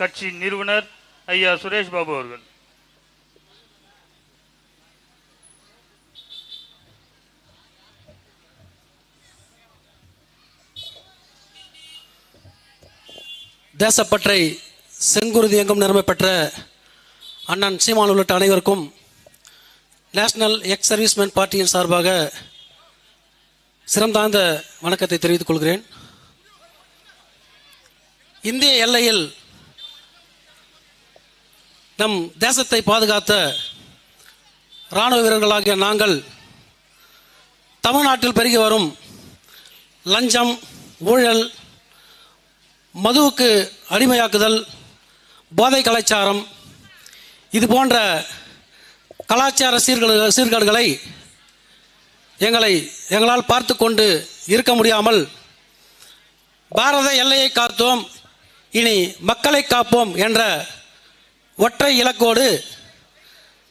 கட்சி நிறுவனர் ஐயா சுரேஷ் பாபு அவர்கள். தேசப்பற்றை செங்குருதி எங்கும் நிறுவ பெற்ற அண்ணன் சீமான் உள்ளிட்ட அனைவருக்கும் நேஷனல் எக்ஸ் சர்வீஸ்மேன் பார்ட்டியின் சார்பாக சிறந்தாழ்ந்த வணக்கத்தை தெரிவித்துக் கொள்கிறேன். இந்திய எல்லையில் நம் தேசத்தை பாதுகாத்த இராணுவ வீரர்களாகிய நாங்கள் தமிழ்நாட்டில் பெருகி வரும் லஞ்சம் ஊழல் மதுவுக்கு அடிமையாக்குதல் போதை கலாச்சாரம் இது போன்ற கலாச்சார சீர்கேடு சீர்கேடுகளை எங்களை எங்களால் பார்த்து கொண்டு இருக்க முடியாமல் பாரத எல்லையை காத்தோம் இனி மக்களை காப்போம் என்ற ஒற்றை இலக்கோடு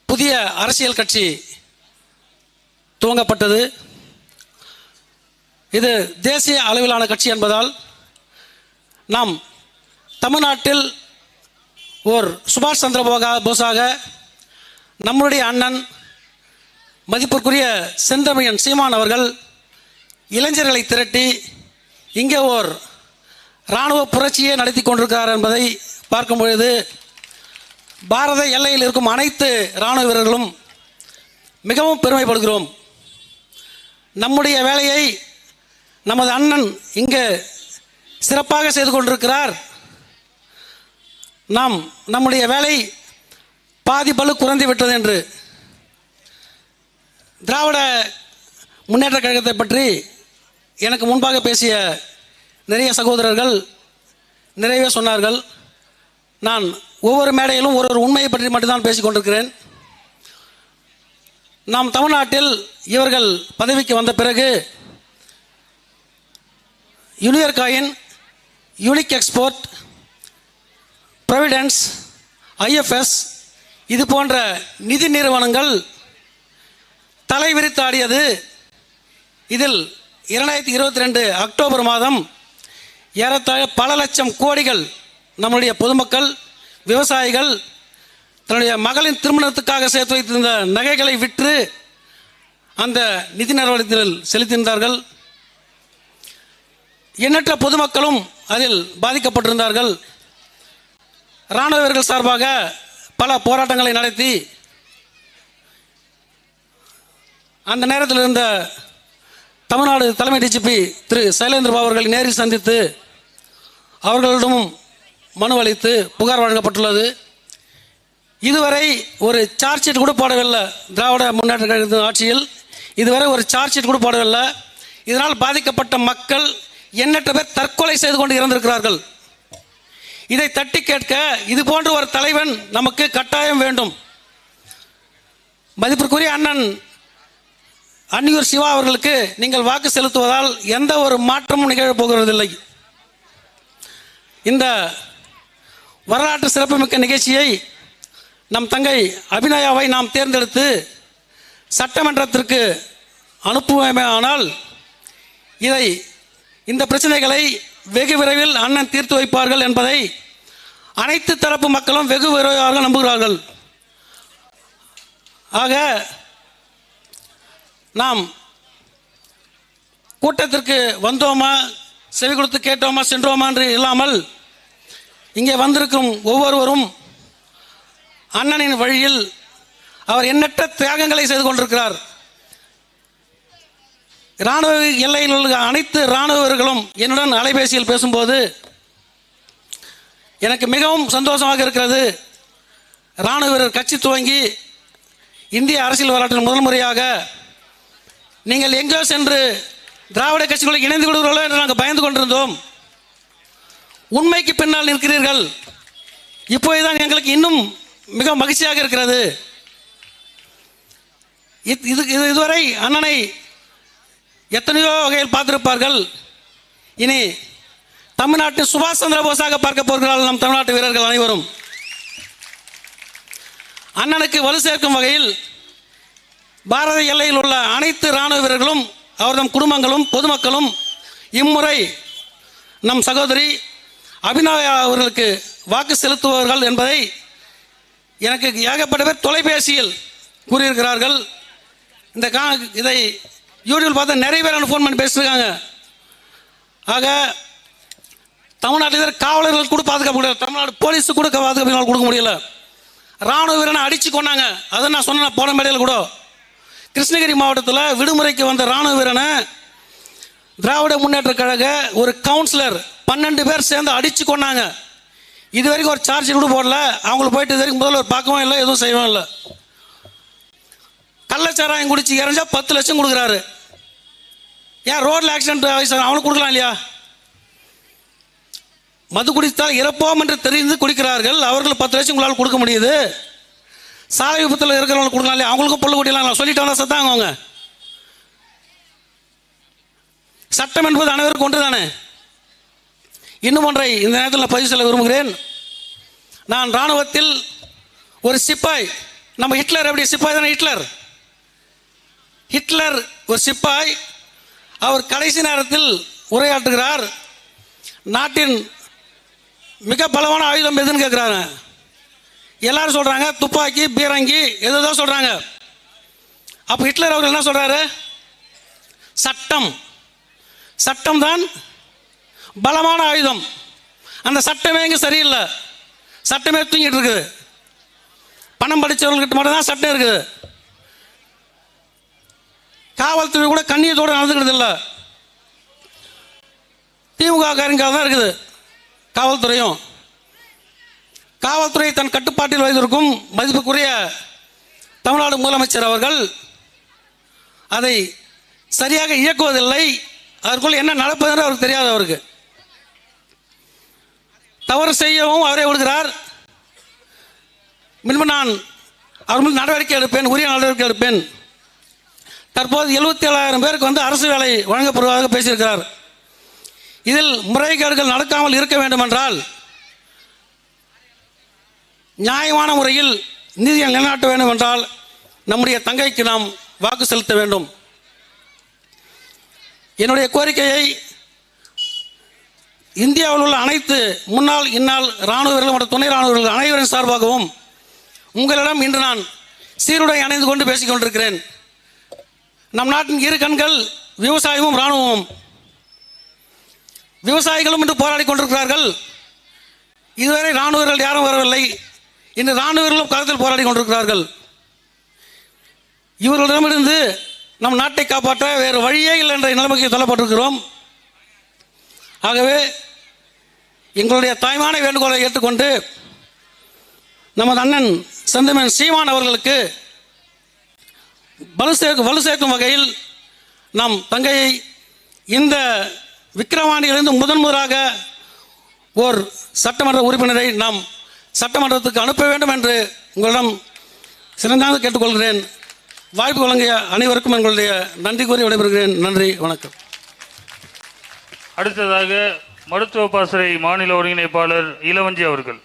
புதிய அரசியல் கட்சி துவங்கப்பட்டது. இது தேசிய அளவிலான கட்சி என்பதால் நாம் தமிழ்நாட்டில் ஓர் சுபாஷ் சந்திர போகா போஸாக நம்முடைய அண்ணன் மதிப்பிற்குரிய செந்தமிழன் சீமான் அவர்கள் இளைஞர்களை திரட்டி இங்கே ஓர் இராணுவ புரட்சியை நடத்தி கொண்டிருக்கிறார் என்பதை பார்க்கும் பொழுது பாரத எல்லையில் இருக்கும் அனைத்து இராணுவ வீரர்களும் மிகவும் பெருமைப்படுகிறோம். நம்முடைய வேலையை நமது அண்ணன் இங்கே சிறப்பாக செய்து கொண்டிருக்கிறார். நாம் நம்முடைய வேலை பாதி பளு குறைந்து விட்டது என்று. திராவிட முன்னேற்ற கழகத்தை பற்றி எனக்கு முன்பாக பேசிய நிறைய சகோதரர்கள் நிறைவே சொன்னார்கள். நான் ஒவ்வொரு மேடையிலும் ஒரு ஒரு உண்மையை பற்றி மட்டும்தான் பேசிக்கொண்டிருக்கிறேன். நாம் தமிழ்நாட்டில் இவர்கள் பதவிக்கு வந்த பிறகு யூனியர் coin unique export providence IFS இது போன்ற நிதி நிறுவனங்கள் தலைவிரித்தாடியது இதில் இரண்டாயிரத்தி இருபத்தி ரெண்டு அக்டோபர் மாதம் ஏறத்தாழ பல லட்சம் கோடிகள் நம்முடைய பொதுமக்கள் விவசாயிகள் தன்னுடைய மகளின் திருமணத்துக்காக சேர்த்து வைத்திருந்த நகைகளை விற்று அந்த நிதி நிறுவனத்தில் செலுத்தியிருந்தார்கள். எண்ணற்ற பொதுமக்களும் அதில் பாதிக்கப்பட்டிருந்தார்கள். இராணுவர்கள் சார்பாக பல போராட்டங்களை நடத்தி அந்த நேரத்தில் இருந்த தமிழ்நாடு தலைமை டிஜிபி திரு சைலேந்திர பாபு அவர்களை நேரில் சந்தித்து அவர்களிடமும் மனு அளித்து புகார் வழங்கப்பட்டுள்ளது. இதுவரை ஒரு சார்ஜ் ஷீட் கூட போடவில்லை. திராவிட முன்னேற்ற கழகத்தின் ஆட்சியில் இதுவரை ஒரு சார்ஜ் ஷீட் கூட போடவில்லை. இதனால் பாதிக்கப்பட்ட மக்கள் எண்ணற்ற பேர் தற்கொலை செய்து கொண்டு இறந்திருக்கிறார்கள். இதை தட்டி கேட்க இது போன்ற ஒரு தலைவன் நமக்கு கட்டாயம் வேண்டும். மதிப்பிற்குரிய அண்ணன் அன்னியூர் சிவா அவர்களுக்கு நீங்கள் வாக்கு செலுத்துவதால் எந்த ஒரு மாற்றமும் நிகழப் போகிறதில்லை. இந்த வரலாற்று சிறப்புமிக்க நிகழ்ச்சியை நம் தங்கை அபிநயாவை நாம் தேர்ந்தெடுத்து சட்டமன்றத்திற்கு அனுப்புவேமானால் இதை இந்த பிரச்சனைகளை வெகு விரைவில் அண்ணன் தீர்த்து வைப்பார்கள் என்பதை அனைத்து தரப்பு மக்களும் வெகு விரைவாக நம்புகிறார்கள். ஆக நாம் கூட்டத்திற்கு வந்தோமா செவி கொடுத்து கேட்டோமா சென்றோமா என்று இல்லாமல் இங்கே வந்திருக்கும் ஒவ்வொருவரும் அண்ணனின் வழியில் அவர் எண்ணற்ற தியாகங்களை செய்து கொண்டிருக்கிறார். இராணுவ எல்லையில் உள்ள அனைத்து இராணுவர்களும் என்னுடன் அலைபேசியில் பேசும்போது எனக்கு மிகவும் சந்தோஷமாக இருக்கிறது. இராணுவ வீரர் கட்சி துவங்கி இந்திய அரசியல் வரலாற்றில் முதல் முறையாக நீங்கள் எங்கோ சென்று திராவிட கட்சிகளுக்கு இணைந்து கொள்கிறீர்களோ என்று நாங்கள் பயந்து கொண்டிருந்தோம். உண்மைக்கு பின்னால் நிற்கிறீர்கள். இப்போதுதான் எங்களுக்கு இன்னும் மிக மகிழ்ச்சியாக இருக்கிறது. இது இது இது இதுவரை அண்ணனை எத்தனையோ வகையில் பார்த்திருப்பார்கள். இனி தமிழ்நாட்டின் சுபாஷ் சந்திர போஸாக பார்க்க போகிறார்கள் நம் தமிழ்நாட்டு வீரர்கள் அனைவரும். அண்ணனுக்கு வலு சேர்க்கும் வகையில் பாரத எல்லையில் உள்ள அனைத்து இராணுவ வீரர்களும் அவர்தம் குடும்பங்களும் பொதுமக்களும் இம்முறை நம் சகோதரி அபிநயா அவர்களுக்கு வாக்கு செலுத்துபவர்கள் என்பதை எனக்கு ஏகப்பட்ட பேர் தொலைபேசியில் கூறியிருக்கிறார்கள். இந்த கா இதை யூடியூப் பார்த்தா நிறைய பேர் ஃபோன் பண்ணி பேசியிருக்காங்க. ஆக தமிழ்நாட்டில் காவலர்கள் கூட பாதுகாக்க முடியல தமிழ்நாடு போலீஸு கூட பாதுகாப்பு கொடுக்க முடியல. ராணுவ வீரனை அடித்து கொண்டாங்க அதை நான் சொன்னேன் போன மேடையில் கூட. கிருஷ்ணகிரி மாவட்டத்தில் விடுமுறைக்கு வந்த ராணுவ வீரனை திராவிட முன்னேற்ற கழக ஒரு கவுன்சிலர் பன்னெண்டு பேர் சேர்ந்து அடித்து கொண்டாங்க இது வரைக்கும் ஒரு சார்ஜ் கூட போடல. அவங்களுக்கு போயிட்டு இது வரைக்கும் முதல்வர் பார்க்கவும் இல்லை எதுவும் செய்யவும் இல்லை. கள்ளச்சாராயம் குடிச்சு இறஞ்சா பத்து லட்சம் கொடுக்குறாரு. ஏன் ரோட்டில் ஆக்சிடென்ட் ஆகிடுச்சு அவனுக்கு கொடுக்கலாம் இல்லையா? மது குடித்தால் இறப்போம் என்று தெரிந்து குடிக்கிறார்கள். அவர்கள் பத்து லட்சம் உங்களால் கொடுக்க முடியுது. சாலை விபத்தில் இருக்கிறவங்களுக்கு கொடுக்கலாம் இல்லையா? அவங்களுக்கும் பொருள் குடிக்கலாம் நான் சொல்லிட்டோம்னா சத்தாங்க அவங்க. சட்டம் என்பது அனைவருக்கும் ஒன்று தானே இன்னும் ஒன்றை இந்த நேரத்தில் நான் பதிவு சொல்ல விரும்புகிறேன். நான் இராணுவத்தில் ஒரு சிப்பாய் நம்ம ஹிட்லர் எப்படி சிப்பாய் தானே ஹிட்லர்? ஹிட்லர் ஒரு சிப்பாய் அவர் கடைசி நேரத்தில் உரையாற்றுகிறார் நாட்டின் மிக பலமான ஆயுதம் எதுன்னு கேட்குறாங்க எல்லாரும் சொல்கிறாங்க துப்பாக்கி பீரங்கி எதுதான் சொல்கிறாங்க அப்போ ஹிட்லர் அவர்கள் என்ன சொல்கிறாரு சட்டம். சட்டம் தான் பலமான ஆயுதம். அந்த சட்டமே இங்கே சரியில்லை. சட்டமே தூங்கிட்டு இருக்குது பணம் படித்தவர்கள்கிட்ட மட்டும்தான் சட்டம் இருக்குது. காவல்துறை கூட கண்ணியத்தோடு நடந்துக்கிறது இல்லை. திமுக காரங்க தான் இருக்குது காவல்துறையும். காவல்துறை தன் கட்டுப்பாட்டில் வைத்திருக்கும் மதிப்புக்குரிய தமிழ்நாடு முதலமைச்சர் அவர்கள் அதை சரியாக இயக்குவதில்லை. அதற்குள் என்ன நடப்பது என்று அவருக்கு தெரியாது அவருக்கு. தவறு செய்யவும் அவரே விடுகிறார் முன்பு நான் அவர் மீது நடவடிக்கை எடுப்பேன் உரிய நடவடிக்கை எடுப்பேன். தற்போது எழுபத்தி ஏழாயிரம் பேருக்கு வந்து அரசு வேலை வழங்கப்படுவதாக பேசியிருக்கிறார். இதில் முறைகேடுகள் நடக்காமல் இருக்க வேண்டுமென்றால் நியாயமான முறையில் நீதியை நிலைநாட்ட வேண்டும் என்றால் நம்முடைய தங்கைக்கு நாம் வாக்கு செலுத்த வேண்டும். என்னுடைய கோரிக்கையை இந்தியாவில் உள்ள அனைத்து முன்னாள் இந்நாள் இராணுவ வீரர்கள் மற்றும் துணை இராணுவ வீரர்கள் அனைவரின் சார்பாகவும் உங்களிடம் இன்று நான் சீருடை அணைந்து கொண்டு பேசிக் கொண்டிருக்கிறேன். நம் நாட்டின் இரு கண்கள் விவசாயமும் இராணுவமும். விவசாயிகளும் இன்று போராடி கொண்டிருக்கிறார்கள். இதுவரை இராணுவர்கள் யாரும் வரவில்லை. இன்று இராணுவர்களும் களத்தில் போராடி கொண்டிருக்கிறார்கள். இவர்களிடமிருந்து நம் நாட்டை காப்பாற்ற வேறு வழியே இல்லை என்ற நிலைமைக்கு தள்ளப்பட்டிருக்கிறோம். ஆகவே எங்களுடைய தாய்மான வேண்டுகோளை ஏற்றுக்கொண்டு நமது அண்ணன் செந்தமன் சீமான் அவர்களுக்கு வலு சேர்க்கும் வலு சேர்க்கும் வகையில் நம் தங்கையை இந்த விக்கிரவாணியிலிருந்து முதன் முதலாக ஓர் சட்டமன்ற உறுப்பினரை நாம் சட்டமன்றத்துக்கு அனுப்ப வேண்டும் என்று உங்களிடம் சிறந்தாக கேட்டுக்கொள்கிறேன். வாய்ப்பு வழங்கிய அனைவருக்கும் எங்களுடைய நன்றி கூறி விடைபெறுகிறேன். நன்றி வணக்கம். அடுத்ததாக மருத்துவ பாசறை மாநில ஒருங்கிணைப்பாளர் இளவஞ்சி அவர்கள்.